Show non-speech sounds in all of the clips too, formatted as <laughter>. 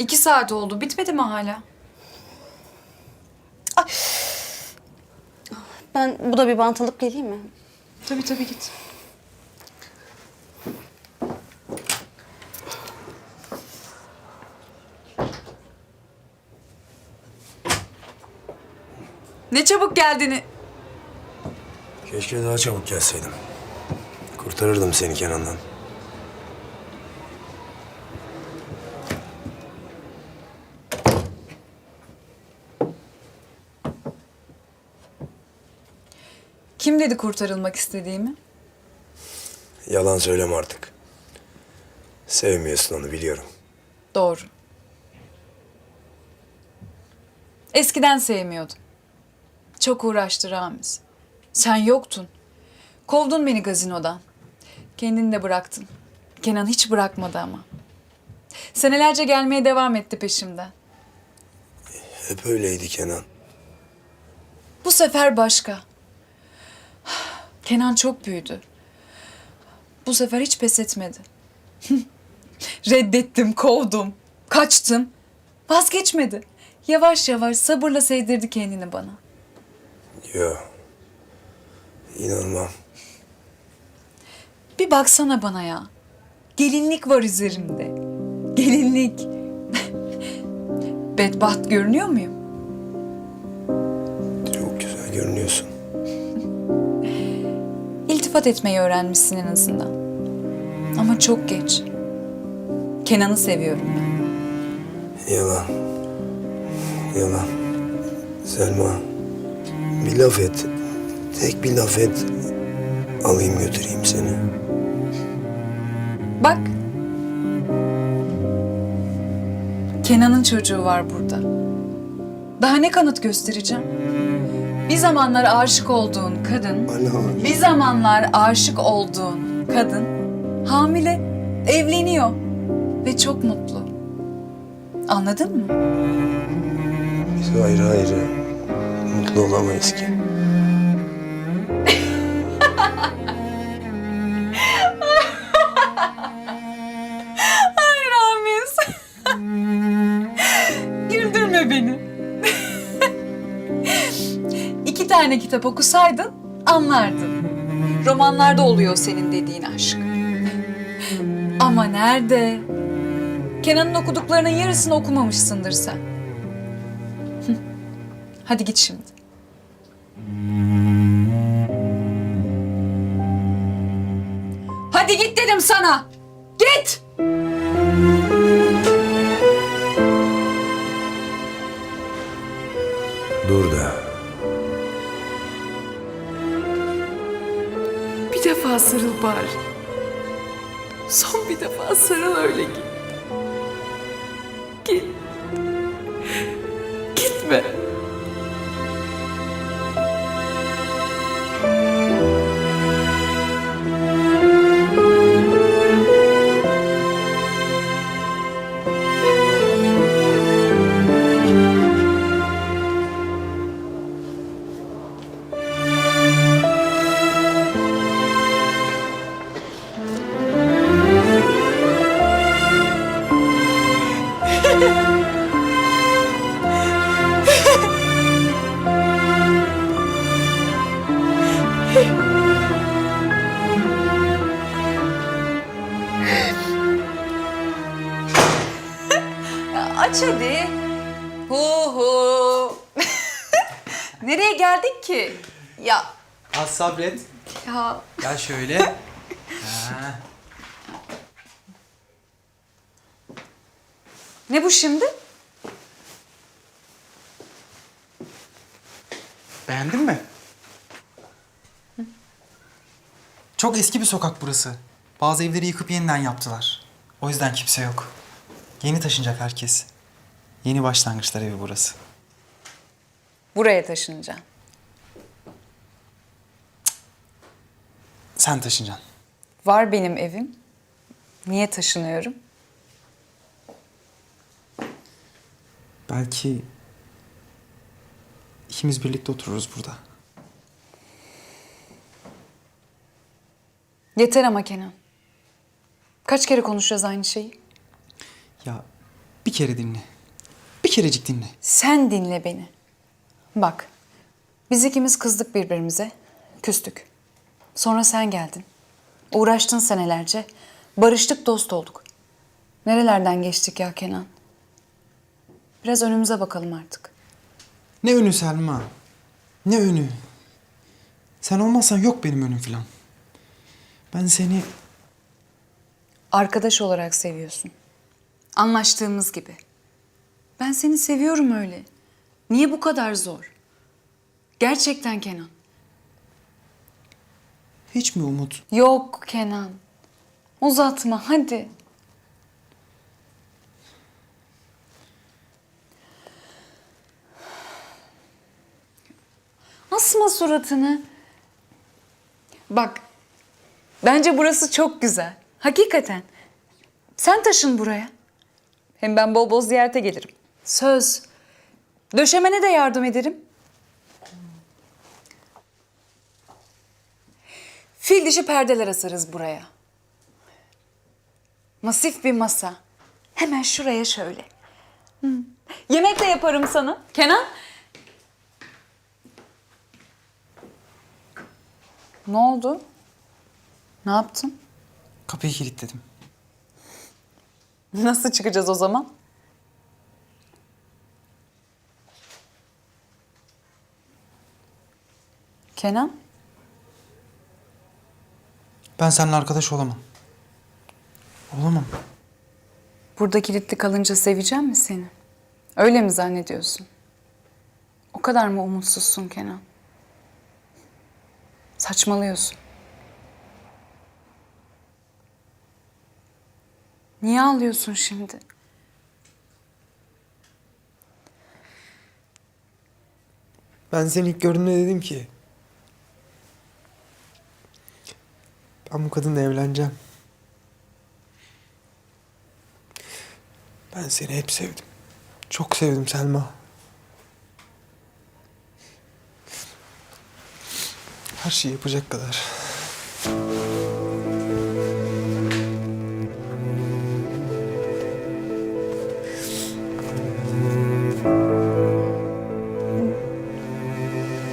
İki saat oldu. Bitmedi mi hala? Ben bu da bir bant alıp geleyim mi? Tabii tabii git. Ne çabuk geldin. Keşke daha çabuk gelseydim. Kurtarırdım seni Kenan'dan. Kim dedi kurtarılmak istediğimi? Yalan söyleme artık. Sevmiyorsun onu biliyorum. Doğru. Eskiden sevmiyordum. Çok uğraştı Ramiz. Sen yoktun. Kovdun beni gazinodan. Kendini de bıraktın. Kenan hiç bırakmadı ama. Senelerce gelmeye devam etti peşimden. Hep öyleydi Kenan. Bu sefer başka. Kenan çok büyüdü. Bu sefer hiç pes etmedi. <laughs> Reddettim, kovdum, kaçtım. Vazgeçmedi. Yavaş yavaş sabırla sevdirdi kendini bana. Yo. İnanmam. Bir baksana bana ya. Gelinlik var üzerimde. Gelinlik. <laughs> Bedbaht görünüyor muyum? İltifat etmeyi öğrenmişsin en azından. Ama çok geç. Kenan'ı seviyorum ben. Yalan. Yalan. Selma. Bir laf et. Tek bir laf et. Alayım götüreyim seni. Bak. Kenan'ın çocuğu var burada. Daha ne kanıt göstereceğim? Bir zamanlar aşık olduğun kadın, bir zamanlar aşık olduğun kadın hamile, evleniyor ve çok mutlu. Anladın mı? biz ayrı ayrı mutlu olamayız ki. Tane kitap okusaydın anlardın. Romanlarda oluyor senin dediğin aşk. Ama nerede? Kenan'ın okuduklarının yarısını okumamışsındır sen. Hadi git şimdi. Hadi git dedim sana. Git. Bir defa sarıl bari. Son bir defa sarıl öyle git. Ki? Ya Az sabret. ya Gel şöyle. <laughs> Ha. ne bu şimdi? Beğendin mi? Çok eski bir sokak burası. Bazı evleri yıkıp yeniden yaptılar. O yüzden kimse yok. Yeni taşınacak herkes. Yeni başlangıçlar evi burası. Buraya taşınacağım. Sen taşınacaksın. Var benim evim. Niye taşınıyorum? Belki ikimiz birlikte otururuz burada. Yeter ama Kenan. Kaç kere konuşacağız aynı şeyi? Ya Bir kere dinle. Bir kerecik dinle. Sen dinle beni. Bak, biz ikimiz kızdık birbirimize, küstük. Sonra sen geldin. Uğraştın senelerce. Barıştık, dost olduk. Nerelerden geçtik ya Kenan? Biraz önümüze bakalım artık. Ne önü Selma? Ne önü? Sen olmazsan yok benim önüm filan. Ben seni Arkadaş olarak seviyorsun. Anlaştığımız gibi. Ben seni seviyorum öyle. Niye bu kadar zor? Gerçekten Kenan. Hiç mi umut? Yok Kenan. Uzatma hadi. Asma suratını. Bak. Bence burası çok güzel. Hakikaten. Sen taşın buraya. Hem ben bol bol ziyarete gelirim. Söz. Döşemene de yardım ederim. Fil dişi perdeler asarız buraya. Masif bir masa. Hemen şuraya şöyle. Hı. Yemek de yaparım sana. Kenan. Ne oldu? Ne yaptın? Kapıyı kilitledim. Nasıl çıkacağız o zaman? Kenan? Ben seninle arkadaş olamam. Olamam. Burada kilitli kalınca seveceğim mi seni? Öyle mi zannediyorsun? O kadar mı umutsuzsun Kenan? Saçmalıyorsun. Niye ağlıyorsun şimdi? Ben seni ilk gördüğümde dedim ki... Ben bu kadınla evleneceğim. Ben seni hep sevdim. Çok sevdim Selma. Her şeyi yapacak kadar.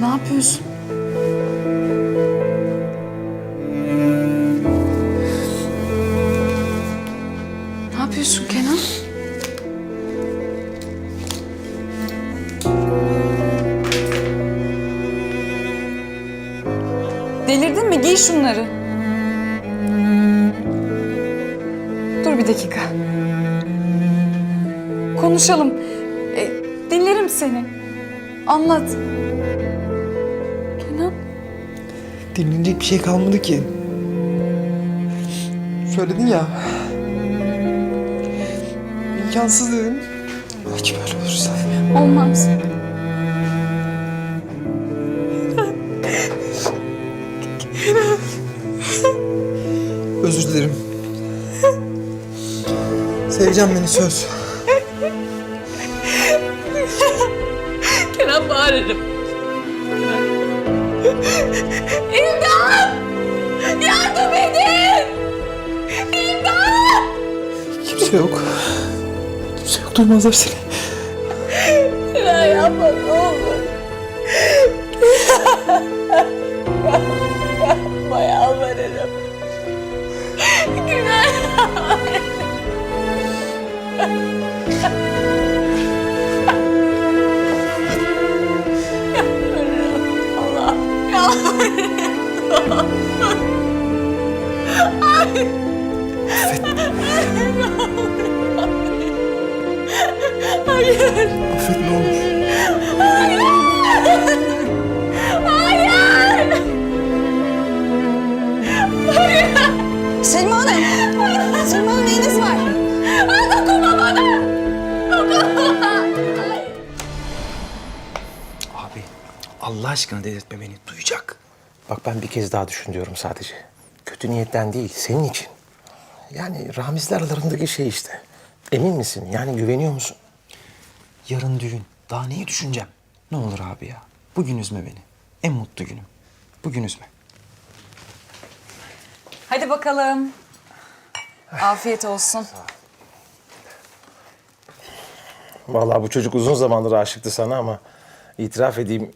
Ne yapıyorsun? Şunları. Dur bir dakika. Konuşalım. E, dinlerim seni. Anlat. Kenan. Dinlenecek bir şey kalmadı ki. Söyledin ya. İmkansız dedim. Belki böyle olursa. Olmaz. Seveceğim beni söz. Kenan bağırırım. Yardım edin! Kimse yok. Kimse yok duymazlar seni. Kenan yapma ne olur. Yapma yalvarırım. Kenan Affet. Ne olur. Selma Hanım. Selma Hanım Allah aşkına delirtme beni. Duyacak. Bak ben bir kez daha düşün diyorum sadece. Kötü niyetten değil, senin için. Yani Ramiz'le aralarındaki şey işte. Emin misin? Yani güveniyor musun? Yarın düğün. Daha neyi düşüneceğim? Ne olur abi ya. Bugün üzme beni. En mutlu günüm. Bugün üzme. Hadi bakalım. Afiyet olsun. Vallahi bu çocuk uzun zamandır aşıktı sana ama itiraf edeyim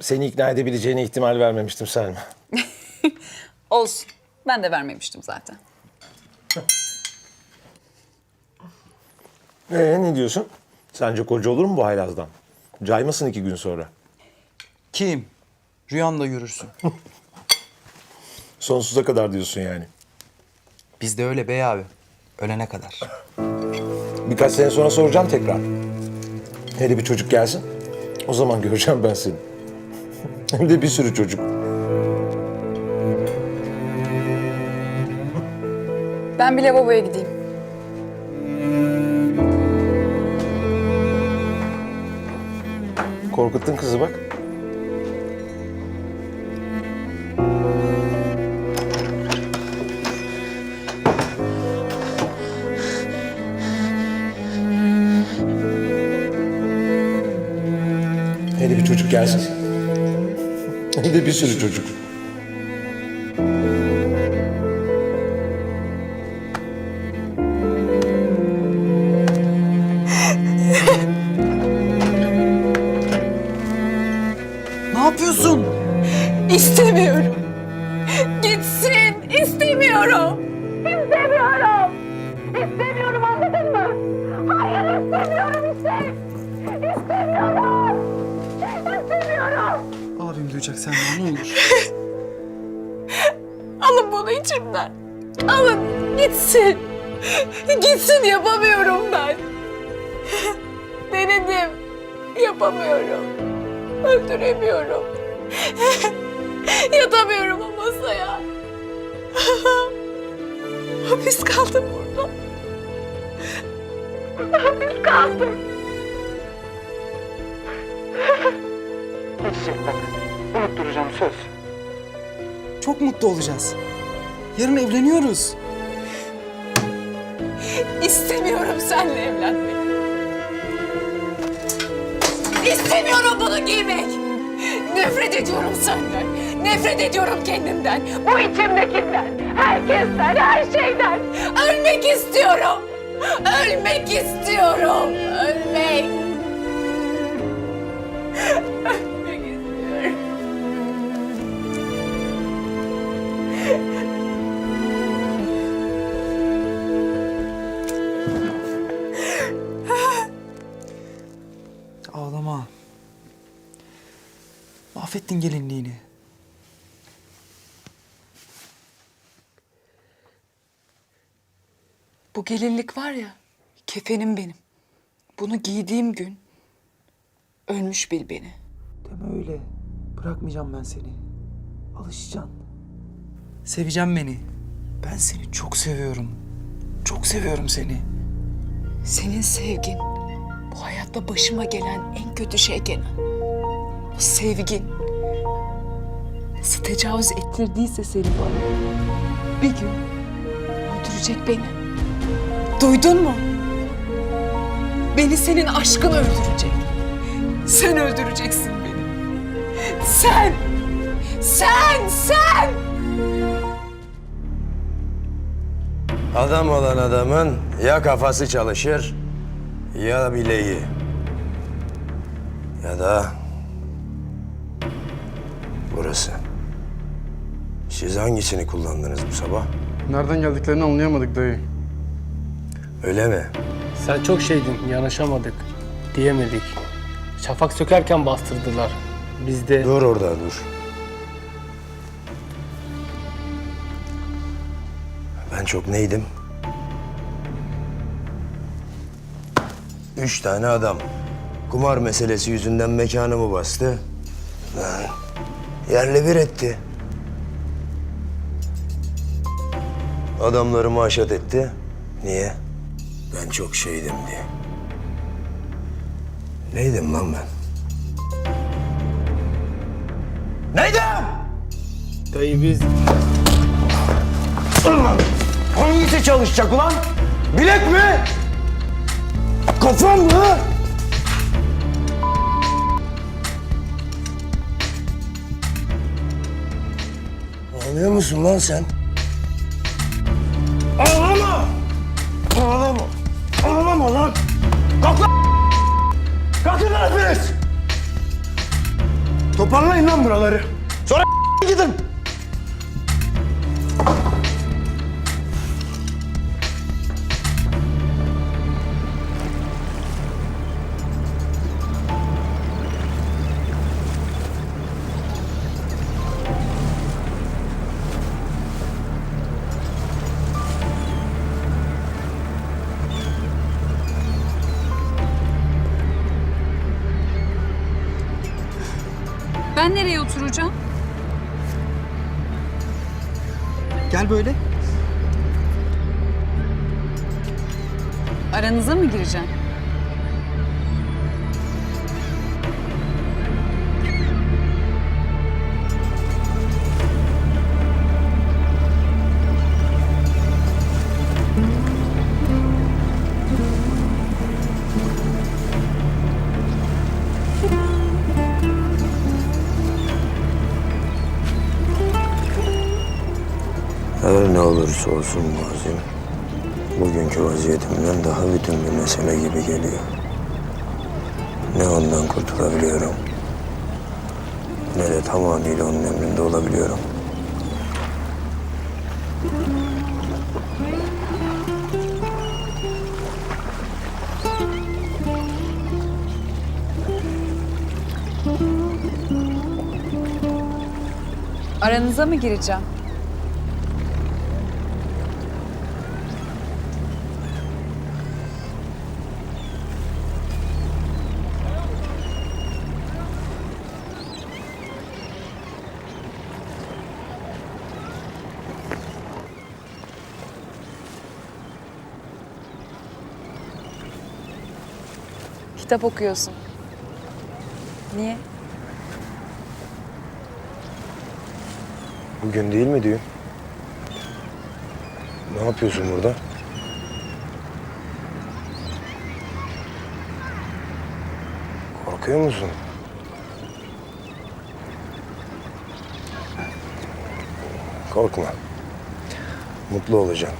seni ikna edebileceğine ihtimal vermemiştim Selma. <laughs> Olsun. Ben de vermemiştim zaten. Ee ne diyorsun? Sence koca olur mu bu haylazdan? Caymasın iki gün sonra. Kim? Rüyanda görürsün. <laughs> Sonsuza kadar diyorsun yani. Bizde öyle bey abi. Ölene kadar. Birkaç sene sonra soracağım tekrar. Hele bir çocuk gelsin. O zaman <laughs> göreceğim ben seni. Hem de bir sürü çocuk. Ben bir lavaboya gideyim. Korkuttun kızı bak. Hele bir çocuk gelsin. Hem de bir sürü çocuk. Duyacak sen ne olur. <laughs> Alın bunu içimden. Alın gitsin. Gitsin yapamıyorum ben. <laughs> Denedim. Yapamıyorum. Öldüremiyorum. <laughs> Yatamıyorum o masaya. Hapis kaldım burada. Hapis kaldım. Geçecek bak. Unutturacağım söz. Çok mutlu olacağız. Yarın evleniyoruz. İstemiyorum seninle evlenmek. İstemiyorum bunu giymek. Nefret ediyorum senden. Nefret ediyorum kendimden. Bu içimdekinden. Herkesten, her şeyden. Ölmek istiyorum. Ölmek istiyorum. Ölmek. Ölmek Ağlama. Mahvettin gelinliğini. Bu gelinlik var ya, kefenim benim. Bunu giydiğim gün ölmüş bil beni. Deme öyle. Bırakmayacağım ben seni. Alışacaksın. Seveceğim beni. Ben seni çok seviyorum. Çok seviyorum seni. Senin sevgin bu hayatta başıma gelen en kötü şey Kenan. O sevgin nasıl tecavüz ettirdiyse seni bana. Bir gün öldürecek beni. Duydun mu? Beni senin aşkın öldürecek. Sen öldüreceksin beni. Sen! Sen! Sen! Adam olan adamın ya kafası çalışır ya bileği. Ya da burası. Siz hangisini kullandınız bu sabah? Nereden geldiklerini anlayamadık dayı. Öyle mi? Sen çok şeydin, yanaşamadık, diyemedik. Şafak sökerken bastırdılar. Biz de Dur orada dur. Ben çok neydim? Üç tane adam. Kumar meselesi yüzünden mekanımı bastı. Lan, yerle bir etti. Adamlarımı haşat etti. Niye? Ben çok şeydim diye. Neydim lan ben? Neydim? dayı biz Hangisi çalışacak ulan? Bilek mi? kafam mı? Ağlıyor musun lan sen? Ağlama! Ağlama! Ağlama lan! Kalk lan! Kalkın lan hepiniz! Toparlayın lan buraları. Sonra gidin. Ben nereye oturacağım? Gel böyle. Aranıza mı gireceğim? Olursa olsun mazim, bugünkü vaziyetimden daha bütün bir mesele gibi geliyor. Ne ondan kurtulabiliyorum, ne de tamamıyla onun emrinde olabiliyorum. Aranıza mı gireceğim? Kitap okuyorsun. Niye? Bugün değil mi düğün? Ne yapıyorsun burada? Korkuyor musun? Korkma. Mutlu olacaksın.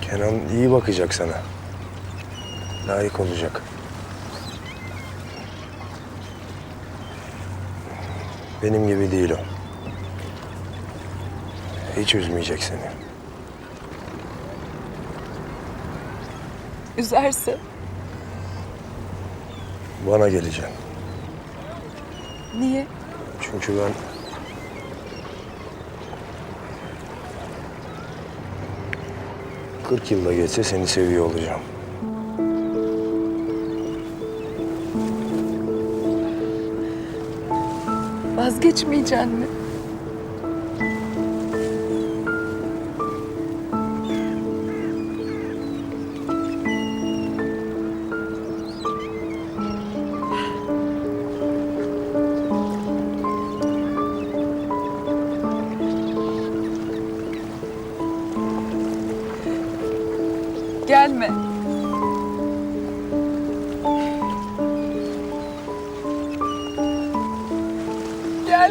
Kenan iyi bakacak sana. Layık olacak. Benim gibi değil o. Hiç üzmeyecek seni. Üzerse. Bana geleceksin. Niye? Çünkü ben... Kırk yılda geçse seni seviyor olacağım. Vazgeçmeyeceksin mi?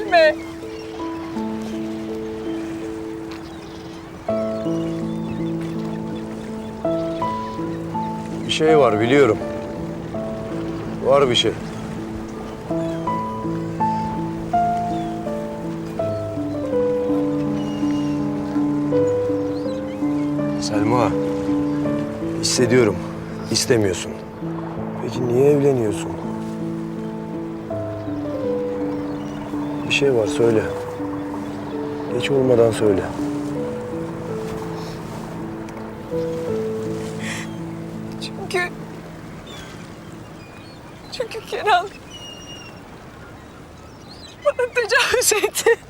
Gelme. Bir şey var biliyorum. Var bir şey. Selma. Hissediyorum. İstemiyorsun. Peki niye evleniyorsun? Şey var söyle. Geç olmadan söyle. Çünkü... Çünkü Kenan... Bana tecavüz etti.